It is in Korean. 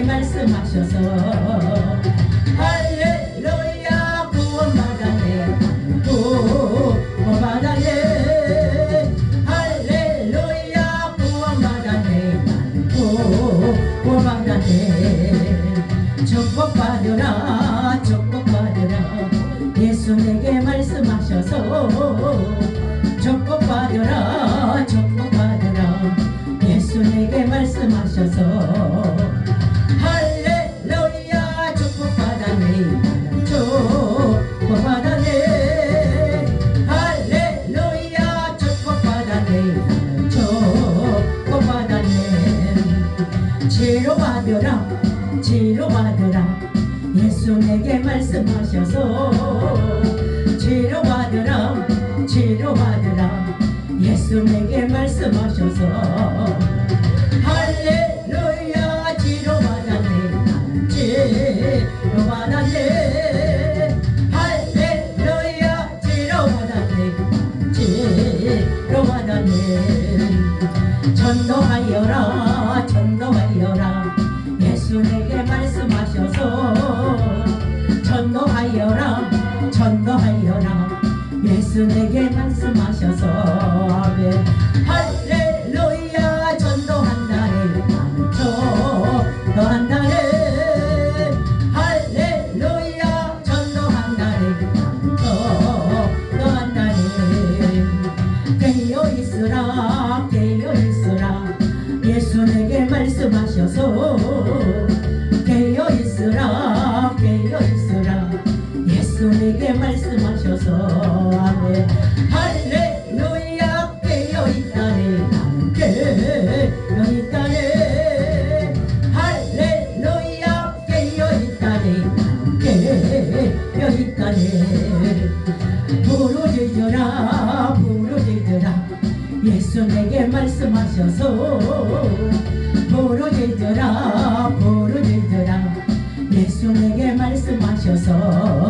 말씀하셔서 할렐루야 구원받았네. 구원받았네. 할렐루야 구원받았네. 구원받았네. 축복받으라 축복받으라. 예수 내게 말씀하셔서 축복받으라 축복 치료받으라 치료받으라. 예수 내게 말씀하셔서 치료받으라 치료받으라. 예수 내게 말씀하셔서 예수 내게 말씀하셔서 아멘. 할렐루야 전도한다네 나는 전도한다네 할렐루야 전도한다네 나는 전도한다네 깨어 있으라 깨어 있으라. 예수 내게 말씀하셔서 말씀하셔서 부르짖으라 부르짖으라. 예수 내게 말씀하셔서